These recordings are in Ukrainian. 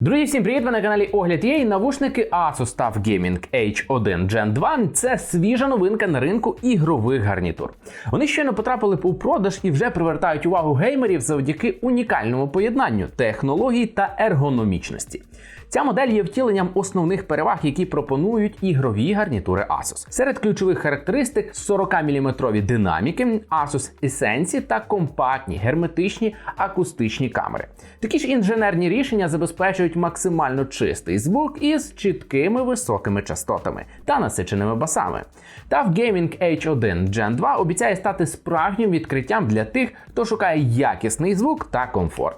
Друзі, всім привіт! Ви на каналі Огляд є навушники Asus TUF Gaming H1 Gen 2 це свіжа новинка на ринку ігрових гарнітур. Вони щойно потрапили у продаж і вже привертають увагу геймерів завдяки унікальному поєднанню технологій та ергономічності. Ця модель є втіленням основних переваг, які пропонують ігрові гарнітури Asus. Серед ключових характеристик 40-мм динаміки, Asus Essence та компактні герметичні акустичні камери. Такі ж інженерні рішення забезпечують максимально чистий звук із чіткими високими частотами та насиченими басами. TUF Gaming H1 Gen 2 обіцяє стати справжнім відкриттям для тих, хто шукає якісний звук та комфорт.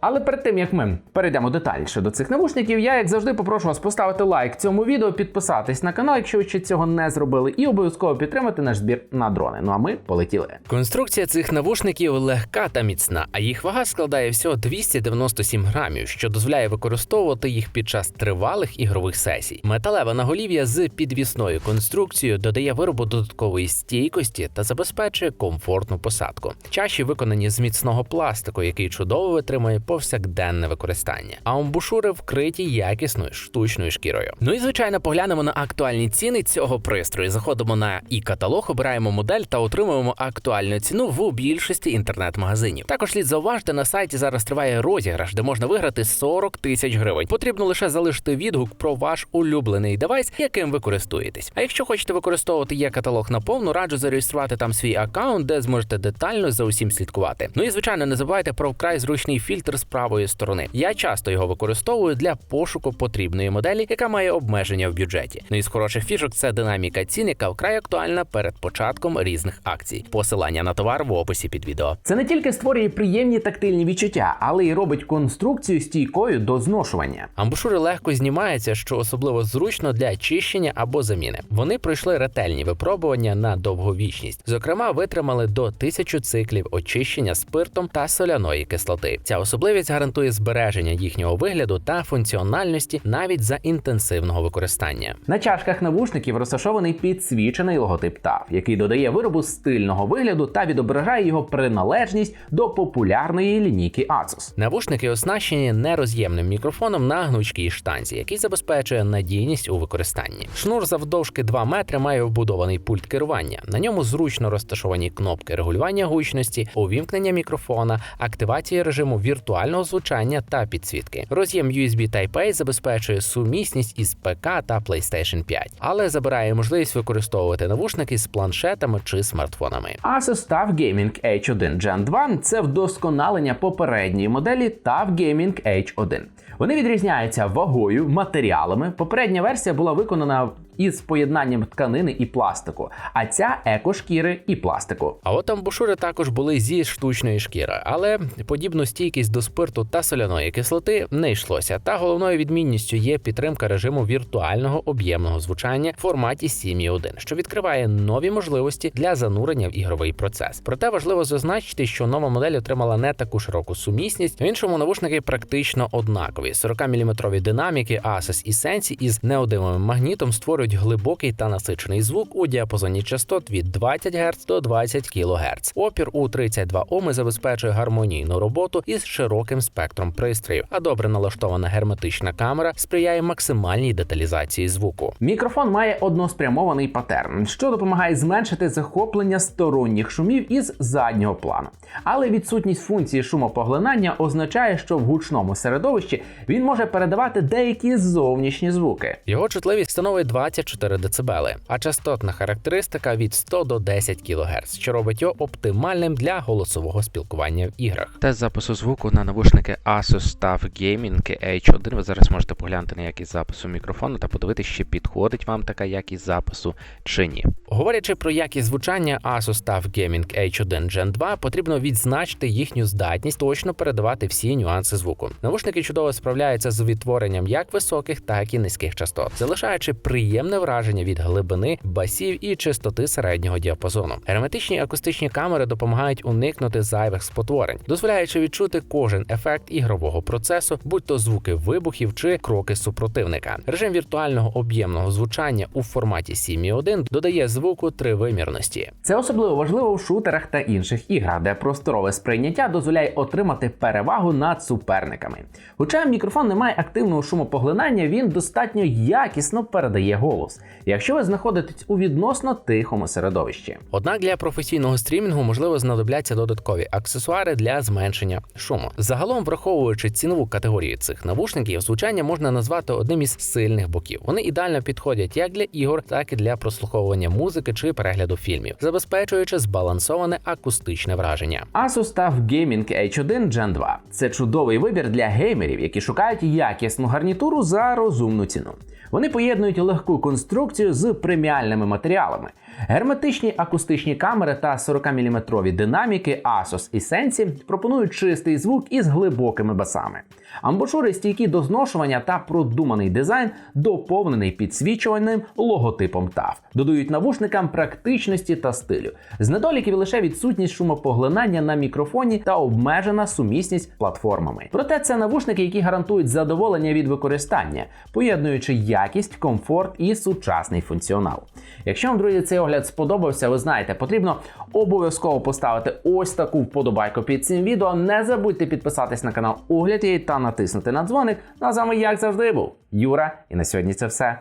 Але перед тим як ми перейдемо детальніше до цих навушників, я як завжди попрошу вас поставити лайк цьому відео, підписатись на канал, якщо ви ще цього не зробили, і обов'язково підтримати наш збір на дрони. Ну а ми полетіли. Конструкція цих навушників легка та міцна, а їх вага складає всього 297 грамів, що дозволяє використовувати їх під час тривалих ігрових сесій. Металеве наголів'я з підвісною конструкцією додає виробу додаткової стійкості та забезпечує комфортну посадку. Чаші виконані з міцного пластику, який чудово витримує повсякденне використання. А амбушури вкриті якісною штучною шкірою. Ну і звичайно, поглянемо на актуальні ціни цього пристрою. Заходимо на і каталог, обираємо модель та отримуємо актуальну ціну в більшості інтернет-магазинів. Також слід зауважити, на сайті зараз триває розіграш, де можна виграти 40 тисяч гривень. Потрібно лише залишити відгук про ваш улюблений девайс, яким ви користуєтесь. А якщо хочете використовувати є каталог наповну, раджу зареєструвати там свій аккаунт, де зможете детально за усім слідкувати. Ну і звичайно, не забувайте про вкрай зручний фільтр з правої сторони. Я часто його використовую для пошуку потрібної моделі, яка має обмеження в бюджеті. Ну і з хороших фішок це динаміка цін, яка вкрай актуальна перед початком різних акцій. Посилання на товар в описі під відео. Це не тільки створює приємні тактильні відчуття, але й робить конструкцію стійкою до зношування. Амбушури легко знімаються, що особливо зручно для очищення або заміни. Вони пройшли ретельні випробування на довговічність. Зокрема, витримали до тисячу циклів очищення спиртом та соляної кислоти. Ця особливість гарантує збереження їхнього вигляду та функціональності навіть за інтенсивного використання. На чашках навушників розташований підсвічений логотип TUF, який додає виробу стильного вигляду та відображає його приналежність до популярної лінійки Asus. Навушники оснащені нероз'ємним мікрофоном на гнучкій штанзі, який забезпечує надійність у використанні. Шнур завдовжки 2 метри має вбудований пульт керування. На ньому зручно розташовані кнопки регулювання гучності, увімкнення мікрофона, активації режиму віртуального звучання та підсвітки. Роз'єм USB Type-A забезпечує сумісність із ПК та PlayStation 5, але забирає можливість використовувати навушники з планшетами чи смартфонами. Asus TUF Gaming H1 Gen 2 – це вдосконалення попередньої моделі TUF Gaming H1. Вони відрізняються вагою, матеріалами. Попередня версія була виконана із поєднанням тканини і пластику, а ця екошкіри і пластику. А от амбушури також були зі штучної шкіри, але подібну стійкість до спирту та соляної кислоти не йшлося. Та головною відмінністю є підтримка режиму віртуального об'ємного звучання в форматі 7.1, що відкриває нові можливості для занурення в ігровий процес. Проте важливо зазначити, що нова модель отримала не таку широку сумісність. В іншому навушники практично однакові. 40-мм динаміки Asus і Sensi із неодимовим магнітом створюють глибокий та насичений звук у діапазоні частот від 20 Гц до 20 кГц. Опір у 32 Оми забезпечує гармонійну роботу із широким спектром пристроїв, а добре налаштована герметична камера сприяє максимальній деталізації звуку. Мікрофон має односпрямований патерн, що допомагає зменшити захоплення сторонніх шумів із заднього плану. Але відсутність функції шумопоглинання означає, що в гучному середовищі він може передавати деякі зовнішні звуки. Його чутливість становить 24 дБ, а частотна характеристика від 100 до 10 кГц, що робить його оптимальним для голосового спілкування в іграх. Тест запису звуку на навушники Asus TUF Gaming H1. Ви зараз можете поглянути на якість запису мікрофону та подивитися, чи підходить вам така якість запису чи ні. Говорячи про якість звучання Asus TUF Gaming H1 Gen 2, потрібно відзначити їхню здатність точно передавати всі нюанси звуку. Навушники чудово справляються з відтворенням як високих, так і низьких частот, залишаючи приємне враження від глибини, басів і чистоти середнього діапазону. Герметичні акустичні камери допомагають уникнути зайвих спотворень, дозволяючи відчути кожен ефект ігрового процесу, будь то звуки вибухів чи кроки супротивника. Режим віртуального об'ємного звучання у форматі Simi 1 додає звуку тривимірності. Це особливо важливо в шутерах та інших іграх, де просторове сприйняття дозволяє отримати перевагу над суперниками. Хоча мікрофон не має активного шумопоглинання, він достатньо якісно передає голос, якщо ви знаходитесь у відносно тихому середовищі. Однак для професійного стрімінгу можливо знадобляться додаткові аксесуари для зменшення шуму. Загалом, враховуючи цінову категорію цих навушників, звучання можна назвати одним із сильних боків. Вони ідеально підходять як для ігор, так і для прослуховування музики чи перегляду фільмів, забезпечуючи збалансоване акустичне враження. Asus TUF Gaming H1 Gen 2 це чудовий вибір для геймерів, які шукають якісну гарнітуру за розумну ціну. Вони поєднують легку конструкцію з преміальними матеріалами, герметичні акустичні камери та 40-мм динаміки Asus і Sensi пропонують чистий звук із глибокими басами. Амбушури стійкі до зношування та продуманий дизайн, доповнений підсвічуваним логотипом TUF. Додають навушникам практичності та стилю. З недоліків лише відсутність шумопоглинання на мікрофоні та обмежена сумісність платформами. Проте це навушники, які гарантують задоволення від використання, поєднуючи якість, комфорт і сучасний функціонал. Якщо вам, друзі, цей огляд сподобався, ви знаєте, потрібно обов'язково поставити ось таку вподобайку під цим відео. Не забудьте підписатись на канал Огляд та натиснути на дзвоник. Ну а з вами, як завжди, був Юра. І на сьогодні це все.